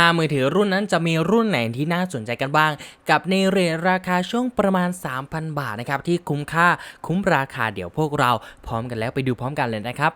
5 มือถือรุ่นนั้นจะมีรุ่นไหนที่น่าสนใจกันบ้าง กับในเรทราคาช่วงประมาณ 3,000 บาทนะครับที่คุ้มค่าคุ้มราคาเดี๋ยวพวกเราพร้อมกันแล้วไปดูพร้อมกันเลยนะครับ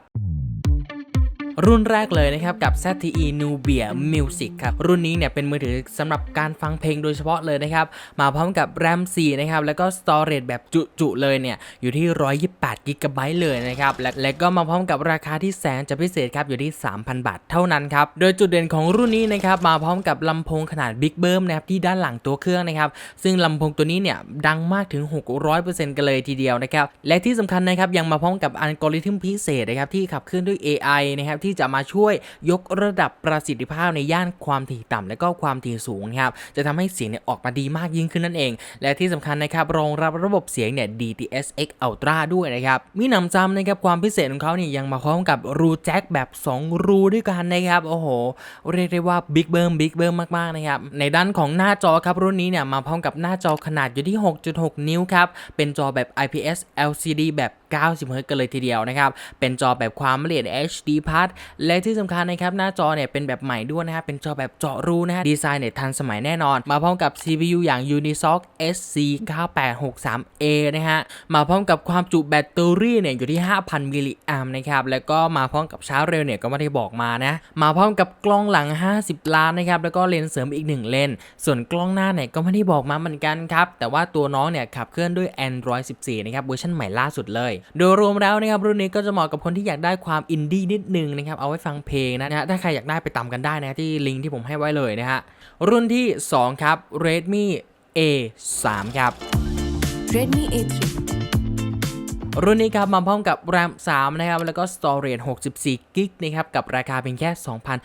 รุ่นแรกเลยนะครับกับ ZTE Nubia Music ครับ รุ่นนี้เนี่ยเป็นมือถือสำหรับการฟังเพลงโดยเฉพาะเลยนะครับ มาพร้อมกับ RAM 4 นะครับ แล้วก็ Storage แบบจุ ๆ เลยเนี่ย อยู่ที่ 128 g b เลยนะครับ และและก็มาพร้อมกับราคาที่แสนจะพิเศษครับ อยู่ที่ 3,000 บาทเท่านั้นครับ โดยจุดเด่นของรุ่นนี้นะครับ มาพร้อมกับลำโพงขนาด Big b o o m นะครับที่ด้านหลังตัวเครื่องนะครับ ซึ่งลำโพงตัวนี้เนี่ยดังมากถึง 600%กันเลยทีเดียวนะครับ และที่สำคัญนะครับยังมาพร้อมกับอัลกอริทึมพิเศษนะครับที่ขับเคลื่อนด้วย AI นะครับที่ที่จะมาช่วยยกระดับประสิทธิภาพในย่านความถี่ต่ำและก็ความถี่สูงนะครับจะทำให้เสียงเนี่ยออกมาดีมากยิ่งขึ้นนั่นเอง และที่สำคัญนะครับรองรับระบบเสียงเนี่ย DTS:X Ultra ด้วยนะครับมีหนำซ้ำนะครับความพิเศษของเขาเนี่ยยังมาพร้อมกับรูแจ็คแบบ 2 รูด้วยกันนะครับโอ้โหเรียกได้ว่าบิ๊กเบิ้มบิ๊กเบิ้มมากๆนะครับในด้านของหน้าจอครับรุ่นนี้เนี่ยมาพร้อมกับหน้าจอขนาดอยู่ที่ 6.6 นิ้วครับเป็นจอแบบ IPS LCD แบบ 90เฮิรตซ์กันเลยทีเดียวนะครับ เป็นจอแบบความละเอียด HD Plus และที่สำคัญนะครับ หน้าจอเนี่ยเป็นแบบใหม่ด้วยนะครับ เป็นจอแบบเจาะรูนะฮะ ดีไซน์เนี่ยทันสมัยแน่นอน มาพร้อมกับ CPU อย่าง Unisoc SC9863A นะฮะ มาพร้อมกับความจุแบตเตอรี่เนี่ยอยู่ที่ 5,000 มิลลิแอมป์นะครับ แล้วก็มาพร้อมกับชาร์จเร็วเนี่ยก็ไม่ได้บอกมานะ มาพร้อมกับกล้องหลัง 50 ล้านนะครับ แล้วก็เลนส์เสริมอีก 1 เลนส์ส่วนกล้องหน้าเนี่ยก็ไม่ได้บอกมาเหมือนกันครับ แต่ว่าตัวน้องเนี่ยขับเคลื่อนด้วย Android 14 นะครับ เวอร์ชันใหม่ล่าสุดเลยโดยรวมแล้วนะครับรุ่นนี้ก็จะเหมาะกับคนที่อยากได้ความอินดี้นิดนึงนะครับเอาไว้ฟังเพลงนะฮะถ้าใครอยากได้ไปตามกันได้นะที่ลิงก์ที่ผมให้ไว้เลยนะฮะรุ่นที่ 2 ครับ Redmi A3 ครับ Redmi A3 รุ่นนี้ครับมาพร้อมกับ RAM 3 นะครับ แล้วก็ Storage 64 g b นะครับ กับราคาเพียงแค่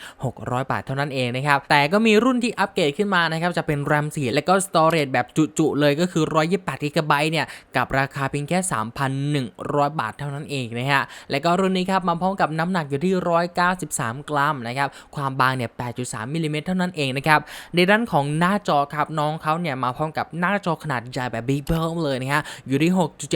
2,600 บาทเท่านั้นเองนะครับ แต่ก็มีรุ่นที่อัปเกรดขึ้นมานะครับ จะเป็น RAM 4 แล้วก็ Storage แบบจุๆเลยก็คือ 128 g b เนี่ย กับราคาเพียงแค่ 3,100 บาทเท่านั้นเองนะฮะ แล้วก็รุ่นนี้ครับมาพร้อมกับน้ำหนักอยู่ที่ 193 กรัมนะครับ ความบางเนี่ย 8.3 มิลลิเมตรเท่านั้นเองนะครับ ในด้านของหน้าจอครับน้องเขาเนี่ยมาพร้อมกับหน้าจอขนาดใหญ่แบบ Big b o เลยนะฮะ อยู่ที่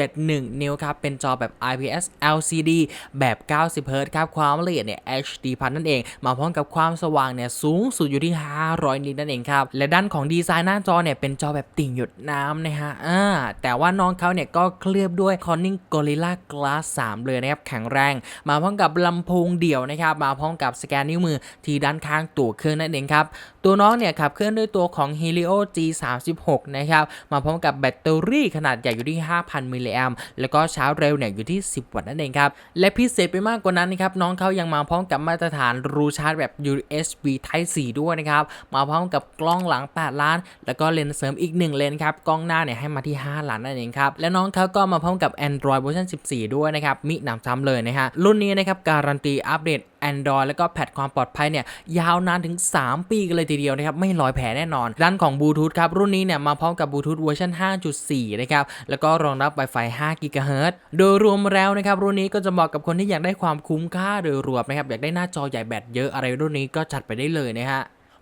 6.71 นิ้วครับเป็นจอแบบ IPS LCD แบบ90 Hz ครับ ความละเอียดเนี่ย HD พันนั่นเอง มาพร้อมกับความสว่างเนี่ยสูงสุดอยู่ที่ 500 นิตนั่นเองครับ และด้านของดีไซน์หน้าจอเนี่ยเป็นจอแบบติ่งหยดน้ำนะฮะอ่าแต่ว่าน้องเขาเนี่ยก็เคลือบด้วย Corning Gorilla Glass 3 เลยนะครับ แข็งแรง มาพร้อมกับลำโพงเดี่ยวนะครับ มาพร้อมกับสแกนนิ้วมือที่ด้านข้างตัวเครื่องนั่นเองครับ ตัวน้องเนี่ยขับเคลื่อนด้วยตัวของ Helio G36 นะครับ มาพร้อมกับแบตเตอรี่ขนาดใหญ่อยู่ที่ 5,000 มิลลิแอมป์แล้วก็ชาร์เร็วเนี่ยอยู่ที่ 10 วัตต์นั่นเองครับ และพิเศษไปมากกว่านั้นนะครับน้องเขายังมาพร้อมกับมาตรฐานรูชาร์จแบบ USB Type C ด้วยนะครับมาพร้อมกับกล้องหลัง 8 ล้าน แล้วก็เลนส์เสริมอีก 1 เลนส์ครับกล้องหน้าเนี่ยให้มาที่ 5 ล้านนั่นเองครับและน้องเขาก็มาพร้อมกับ Android version 14 ด้วยนะครับมิหนำซ้ำเลยนะฮะรุ่นนี้นะครับการันตีอัปเดต Android แล้วก็แพทความปลอดภัยเนี่ยยาวนานถึง 3 ปีกันเลยทีเดียวนะครับไม่ลอยแผลแน่นอน ด้านของบลูทูธครับรุ่นนี้เนี่ยมาพร้อมกับบลูทูธเวอร์ชัน5.4 นะครับแล้วก็รองรับ Wi-Fi 5 GHz โดยรวมแล้วนะครับรุ่นนี้ก็จะเหมาะกับคนที่อยากได้ความคุ้มค่าโดยรวมนะครับอยากได้หน้าจอใหญ่แบตเยอะอะไรรุ่นนี้ก็จัดไปได้เลยนะฮะ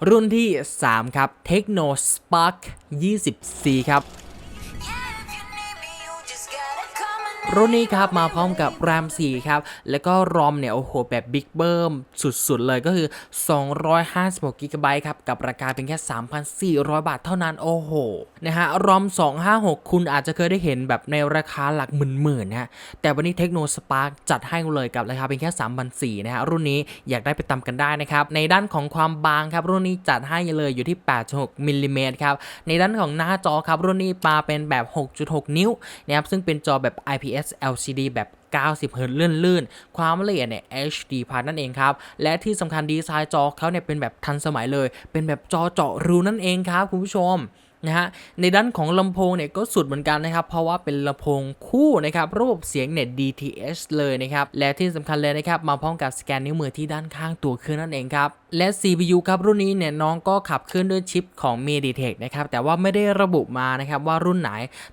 รุ่นที่ 3 ครับ Tecno Spark 20C ครับ รุ่นนี้ครับมาพร้อมกับ RAM 4 ครับ แล้วก็ ROM เนี่ย โอ้โห แบบบิ๊กเบิ้มสุดๆ เลยก็คือ 256 g b ครับ กับราคาเพียงแค่ 3,400 บาทเท่านั้น โอ้โห นะฮะ ROM 256 คุณอาจจะเคยได้เห็นแบบในราคาหลักหมื่นๆนะฮะ แต่วันนี้ Tecno Spark จัดให้เลยกับราคาเพียงแค่ 3,400นะฮะ รุ่นนี้อยากได้ไปตากันได้นะครับ ในด้านของความบางครับ รุ่นนี้จัดให้เลยอยู่ที่ 8.6มิลลิเมตรครับ ในด้านของหน้าจอครับ รุ่นนี้มาเป็นแบบ 6.6 นิ้วนะครับ ซึ่งเป็นจอแบบ IPS S-LCD แบบ 90เฮิรตลื่นๆ ความละเอียดเนี่ย HD พันนั่นเองครับ และที่สำคัญดีไซน์จอเขาเนี่ยเป็นแบบทันสมัยเลย เป็นแบบจอเจาะรูนั่นเองครับคุณผู้ชม นะฮะในด้านของลำโพงเนี่ยก็สุดเหมือนกันนะครับ เพราะว่าเป็นลำโพงคู่นะครับระบบเสียงเนี่ย DTS เลยนะครับ และที่สำคัญเลยนะครับมาพร้อมกับสแกนนิ้วมือที่ด้านข้างตัวเครื่องนั่นเองครับและ CPU ครับรุ่นนี้เนี่ยน้องก็ขับเคลื่อนด้วยชิปของ MediaTek นะครับแต่ว่าไม่ได้ระบุมานะครับว่ารุ่นไหน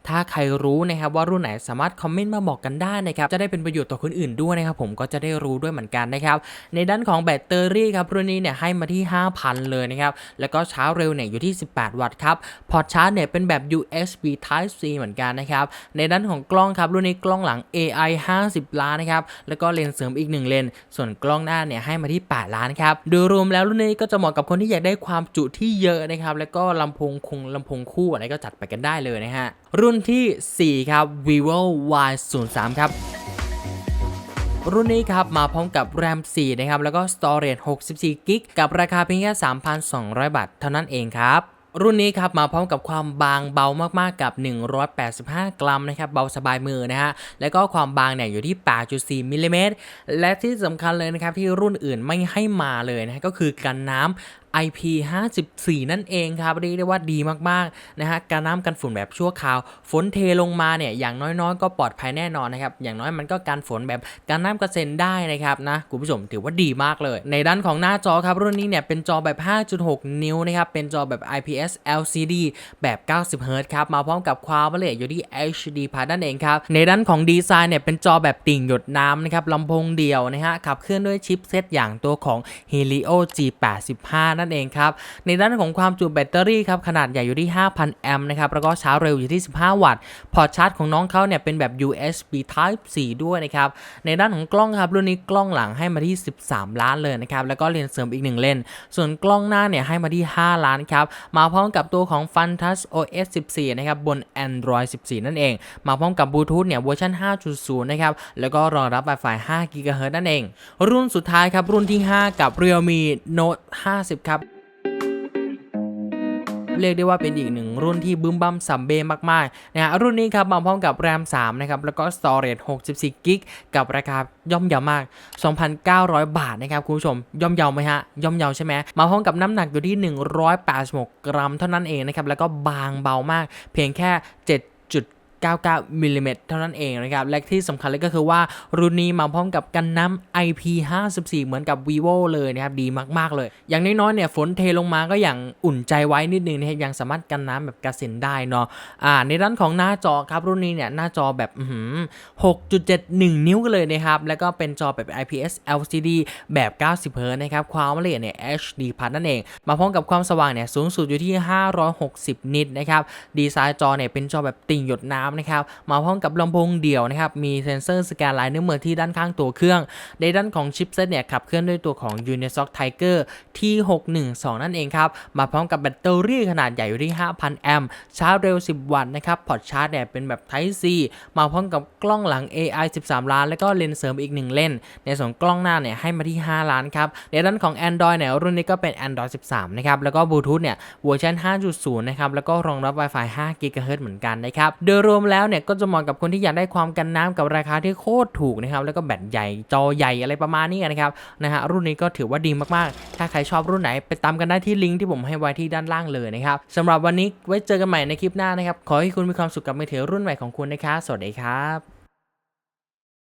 ถ้าใครรู้นะครับว่ารุ่นไหนสามารถคอมเมนต์มาบอกกันได้นะครับจะได้เป็นประโยชน์ต่อคนอื่นด้วยนะครับผมก็จะได้รู้ด้วยเหมือนกันนะครับในด้านของแบตเตอรี่ครับรุ่นนี้เนี่ยให้มาที่ 5,000 เลยนะครับแล้วก็ชาร์จเร็วเนี่ยอยู่ที่ 18 วัตต์ครับพอร์ตชาร์จเนี่ยเป็นแบบ USB Type C เหมือนกันนะครับ ในด้านของกล้องครับรุ่นนี้กล้องหลัง AI 50 ล้านนะครับ แล้วก็เลนส์เสริมอีก 1 เลนส์ส่วนกล้องหน้าเนี่ยให้มาที่ 8 ล้านครับ โดยรวมแล้วรุ่นนี้ก็จะเหมาะกับคนที่อยากได้ความจุที่เยอะนะครับ แล้วก็ลำโพงคงลำโพงคู่อะไรก็จัดไปกันได้เลยนะฮะ รุ่นทีสี่4 ครับ vivo y 0 3ครับรุ่นนี้ครับมาพร้อมกับ RAM 4นะครับ แล้วก็ Storage 64 g b กับราคาเพียงแค่ 3,200 บาทเท่านั้นเองครับ รุ่นนี้ครับมาพร้อมกับความบางเบามากๆกับ 185 กรัมนะครับเบาสบายมือนะฮะแล้วก็ความบางเนี่ยอยู่ที่ 8.4 มิลลิเมตรและที่สำคัญเลยนะครับที่รุ่นอื่นไม่ให้มาเลยนะฮะก็คือกันน้ำ IP54 นั่นเองครับเรียกได้ว่าดีมากๆนะฮะการน้ำกันฝุ่นแบบชั่วคราว ฝนเทลงมาเนี่ยอย่างน้อยๆ ก็ปลอดภัยแน่นอนนะครับอย่างน้อยมันก็การฝนแบบการน้ำกระเซ็นได้นะครับนะคุณผู้ชมถือว่าดีมากเลย ในด้านของหน้าจอครับรุ่นนี้เนี่ยเป็นจอแบบ 5.6 นิ้วนะครับเป็นจอแบบ IPS LCD แบบ90 Hz ครับมาพร้อมกับความละเอียดอยู่ที่ HD พานั่นเองครับในด้านของดีไซน์เนี่ยเป็นจอแบบติ่งหยดน้ำนะครับลำโพงเดียวนะฮะขับเคลื่อนด้วยชิปเซตอย่างตัวของ Helio G85 นั่นเองครับ ในด้านของความจุแบตเตอรี่ครับขนาดใหญ่อยู่ที่ 5,000 แอมป์นะครับ แล้วก็ชาร์จเร็วอยู่ที่ 15 วัตต์ พอร์ตชาร์จของน้องเขาเนี่ยเป็นแบบ USB Type C ด้วยนะครับ ในด้านของกล้องครับรุ่นนี้กล้องหลังให้มาที่ 13 ล้านเลยนะครับ แล้วก็เลนส์เสริมอีก 1 เลนส์ส่วนกล้องหน้าเนี่ยให้มาที่ 5 ล้านครับ มาพร้อมกับตัวของ Fantas OS 14 นะครับบน Android 14 นั่นเอง มาพร้อมกับบลูทูธเนี่ยเวอร์ชัน5.0 นะครับ แล้วก็รองรับ Wi-Fi 5 GHz นั่นเอง รุ่นสุดท้ายครับรุ่นที่ 5 กับ Realme Note 50ครับ เรียกได้ว่าเป็นอีกหนึ่งรุ่นที่บึ้มบั้มสัมเบมากๆนะฮะรุ่นนี้ครับมาพร้อมกับแรม3นะครับแล้วก็สตอเรจ64กิกับราคาย่อมเยาวมาก 2,900 บาทนะครับคุณผู้ชมย่อมเยาวไหมฮะย่อมเยาวใช่ไหมมาพร้อมกับน้ำหนักอยู่ที่ 186 กรัมเท่านั้นเองนะครับแล้วก็บางเบามาก เพียงแค่ 7 99มิลลิเมตรเท่านั้นเองนะครับและที่สำคัญเลยก็คือว่ารุ่นนี้มาพร้อมกับกันน้ำ IP54 เหมือนกับ vivo เลยนะครับดีมาก ๆ เลย อย่างน้อยๆเนี่ยฝนเทลงมาก็อย่างอุ่นใจไว้นิดนึงนะครับยังสามารถกันน้ำแบบกระสินได้เนาะอ่าในด้านของหน้าจอครับรุ่นนี้เนี่ยหน้าจอแบบ6.71 นิ้วกันเลยนะครับแล้วก็เป็นจอแบบ IPS LCD แบบ 90 Hz นะครับความละเอียดเนี่ย HD นนั่นเอง มาพร้อมกับความสว่างเนี่ยสูงสุดอยู่ที่ 560 นิตนะครับดีไซน์จอเนี่ยเป็นจอแบบติ่งหยดน้ำนะครับมาพร้อมกับลำโพงเดี่ยวนะครับมีเซ็นเซอร์สแกนลายนิ้วมือที่ด้านข้างตัวเครื่อง ในด้านของชิปเซตเนี่ยขับเคลื่อนด้วยตัวของ Unisoc Tiger T612 นั่นเองครับมาพร้อมกับแบตเตอรี่ขนาดใหญ่อยู่ที่ 5,000 แอมป์ชาร์จเร็ว 10 วัตต์นะครับพอร์ตชาร์จเนี่ยเป็นแบบ Type C มาพร้อมกับกล้องหลัง AI 13 ล้าน แล้วก็เลนส์เสริมอีก 1 เลนส์ในส่วนกล้องหน้าเนี่ยให้มาที่ 5 ล้านครับในด้านของ Android เนี่ยรุ่นนี้ก็เป็น Android 13 นะครับแล้วก็บลูทูธเนี่ยเวอร์ชัน5.0 นะครับแล้วก็รองรับ Wi-Fi 5 GHz เหมือนกันนะครับโดยรวมแล้วเนี่ยก็จะเหมาะกับคนที่อยากได้ความกันน้ำกับราคาที่โคตรถูกนะครับแล้วก็แบตใหญ่จอใหญ่อะไรประมาณนี้นะครับนะฮะรุ่นนี้ก็ถือว่าดีมากๆ ถ้าใครชอบรุ่นไหนไปตามกันได้ที่ลิงก์ที่ผมให้ไว้ที่ด้านล่างเลยนะครับสำหรับวันนี้ไว้เจอกันใหม่ในคลิปหน้านะครับขอให้คุณมีความสุขกับมือถือรุ่นใหม่ของคุณนะครับสวัสดีครับ